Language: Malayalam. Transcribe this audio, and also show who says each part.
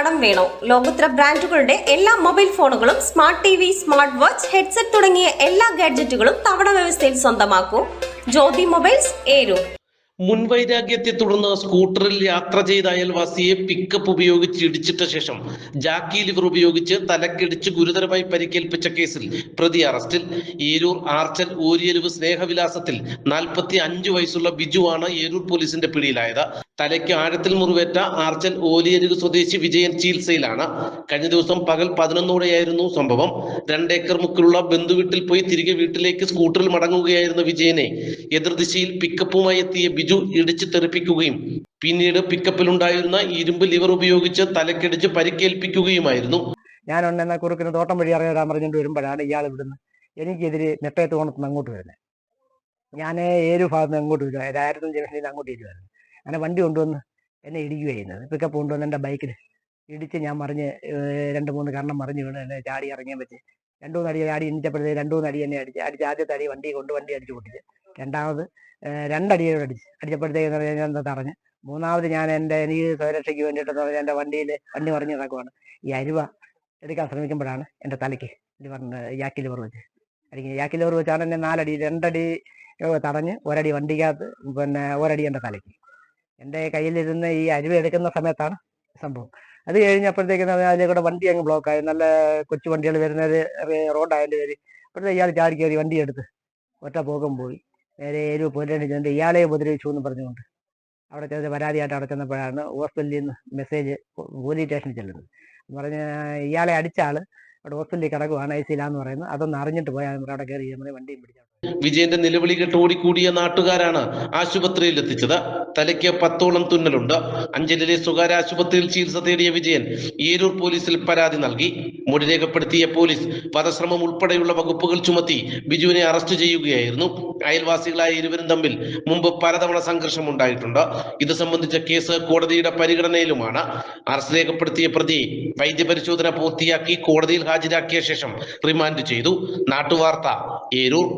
Speaker 1: കടം വേണോ? ലോകോത്തര ബ്രാൻഡുകളുടെ എല്ലാ മൊബൈൽ ഫോണുകളും smart T V smart watch headset തുടങ്ങിയ എല്ലാ ഗാഡ്ജറ്റുകളും തവണ വ്യവസ്ഥയിൽ സ്വന്തമാക്കൂ. ജ്യോതി മൊബൈൽസ് ഏരു.
Speaker 2: മുൻവൈരാഗ്യത്തെ തുടർന്ന് സ്കൂട്ടറിൽ യാത്ര ചെയ്ത അയൽവാസിയെ പിക്കപ്പ് ഉപയോഗിച്ച് ഇടിച്ചിട്ട ശേഷം ജാക്കി ലിവർ ഉപയോഗിച്ച് തലക്കിടിച്ച് ഗുരുതരമായി പരിക്കേൽപ്പിച്ച കേസിൽ പ്രതി അറസ്റ്റിൽ. ഏരൂർ ആർച്ചൽ ഓരിയലുവ് സ്നേഹവിലാസത്തിൽ നാൽപ്പത്തി അഞ്ച് വയസ്സുള്ള ബിജുവാണ് ഏരൂർ പോലീസിന്റെ പിടിയിലായത്. തലയ്ക്ക് ആഴത്തിൽ മുറിവേറ്റ ആർച്ചൻ ഓലിയരുക് സ്വദേശി വിജയൻ ചികിത്സയിലാണ്. കഴിഞ്ഞ ദിവസം പകൽ പതിനൊന്നോടെയായിരുന്നു സംഭവം. രണ്ടേക്കർ മുക്കിലുള്ള ബന്ധുവീട്ടിൽ പോയി തിരികെ വീട്ടിലേക്ക് സ്കൂട്ടറിൽ മടങ്ങുകയായിരുന്ന വിജയനെ എതിർദിശയിൽ പിക്കപ്പുമായി എത്തിയ ബിജു ഇടിച്ചു തെറിപ്പിക്കുകയും പിന്നീട് പിക്കപ്പിലുണ്ടായിരുന്ന ഇരുമ്പ് ലിവർ ഉപയോഗിച്ച് തലക്കടിച്ച് പരിക്കേൽപ്പിക്കുകയുമായിരുന്നു.
Speaker 3: ഞാൻ ഒന്നെന്ന കുറുക്കിന് തോട്ടം വഴി അറിയാൻ പറഞ്ഞുകൊണ്ട് വരുമ്പോഴാണ് ഇയാൾ ഇവിടുന്ന് എനിക്കെതിരെ നെട്ടയത്ത് കോണത്തുനിന്ന് അങ്ങോട്ട് വരുന്നത്. ഞാൻ ഏരു ഭാഗത്ത് നിന്ന് അങ്ങോട്ട് വരുമായിരുന്നു നിന്ന് അങ്ങോട്ട് വരുമായിരുന്നു അങ്ങനെ വണ്ടി കൊണ്ടുവന്ന് എന്നെ ഇടിക്കുകയായിരുന്നു ചെയ്യുന്നത് പിക്കപ്പ് കൊണ്ടുവന്ന് എന്റെ ബൈക്കിൽ ഇടിച്ച് ഞാൻ മറിഞ്ഞ് രണ്ട് മൂന്ന് കാരണം മറിഞ്ഞ് വീണ് എന്നെ ചാടി ഇറങ്ങിയാൻ പറ്റി. രണ്ടു മൂന്ന് അടി ചാടി ഇന്നിച്ചപ്പോഴത്തെ രണ്ടു മൂന്ന് അടി എന്നെ അടിച്ച് അടിച്ച് ആദ്യത്തെ അടി വണ്ടി കൊണ്ട് വണ്ടി അടിച്ച് പൊട്ടിച്ച്. രണ്ടാമത് രണ്ടടിയോട് അടിച്ച്. അടിച്ചപ്പോഴത്തേക്ക് ഞാൻ എന്താ തറഞ്ഞ് മൂന്നാമത് ഞാൻ എന്റെ എനിക്ക് സ്വരക്ഷയ്ക്ക് വേണ്ടിയിട്ട് എന്ന് പറഞ്ഞാൽ എന്റെ വണ്ടിയിൽ വണ്ടി മറിഞ്ഞ് കിടക്കുവാണ് ഈ അരുവ എടുക്കാൻ ശ്രമിക്കുമ്പോഴാണ് എന്റെ തലയ്ക്ക് ലിവറിന്റെ യാക്കി ലിവർ വെച്ച്. അല്ലെങ്കിൽ യാക്കി ലിവർ വെച്ചാണ് എന്നെ നാലടി രണ്ടടി തടഞ്ഞ് ഒരടി വണ്ടിക്കകത്ത് പിന്നെ ഒരടി എന്റെ തലയ്ക്ക്. എന്റെ കയ്യിലിരുന്ന് ഈ അരുവ എടുക്കുന്ന സമയത്താണ് സംഭവം. അത് കഴിഞ്ഞപ്പോഴത്തേക്കും അതിലെ കൂടെ വണ്ടി അങ്ങ് ബ്ലോക്കായി നല്ല കൊച്ചു വണ്ടികൾ വരുന്ന റോഡായതിന്റെ പേര് അപ്പോഴത്തെ ഇയാൾ ചാടി കയറി വണ്ടി എടുത്ത് ഒറ്റ പോക്കം പോയി. നേരെ ഒരു പോരേണ്ടി ചെന്നിട്ട് ഇയാളെ ഉപദ്രവിച്ചു എന്ന് പറഞ്ഞുകൊണ്ട് അവിടെ ചെന്ന് പരാതിയായിട്ട് അവിടെ ചെന്നപ്പോഴാണ് ഹോസ്പിറ്റലിൽ നിന്ന് മെസ്സേജ് പോലീസ് സ്റ്റേഷനിൽ ചെല്ലുന്നത്. പറഞ്ഞ് ഇയാളെ അടിച്ച ആൾ അവിടെ ഹോസ്പിറ്റലിൽ കിടക്കുവാണ് ഐ സിയിലാന്ന് പറയുന്നത്. അതൊന്ന് അറിഞ്ഞിട്ട് പോയാൽ അവിടെ കയറി നമ്മുടെ വണ്ടിയും പിടിച്ചു
Speaker 2: വിജയന്റെ നിലവിളി കേട്ട് ഓടിക്കൂടിയ നാട്ടുകാരാണ് ആശുപത്രിയിൽ എത്തിച്ചത്. തലയ്ക്ക് പത്തോളം തുന്നലുണ്ട്. അഞ്ചലിലെ സ്വകാര്യ ആശുപത്രിയിൽ ചികിത്സ തേടിയ വിജയൻ ഏരൂർ പോലീസിൽ പരാതി നൽകി. മൊഴി രേഖപ്പെടുത്തിയ പോലീസ് വധശ്രമം ഉൾപ്പെടെയുള്ള വകുപ്പുകൾ ചുമത്തി ബിജുവിനെ അറസ്റ്റ് ചെയ്യുകയായിരുന്നു. അയൽവാസികളായ ഇരുവരും തമ്മിൽ മുമ്പ് പലതവണ സംഘർഷം ഉണ്ടായിട്ടുണ്ട്. ഇത് സംബന്ധിച്ച കേസ് കോടതിയുടെ പരിഗണനയിലുമാണ്. അറസ്റ്റ് രേഖപ്പെടുത്തിയ പ്രതിയെ വൈദ്യപരിശോധന പൂർത്തിയാക്കി കോടതിയിൽ ഹാജരാക്കിയ ശേഷം റിമാൻഡ് ചെയ്തു. നാട്ടുവാർത്ത ഏരൂർ.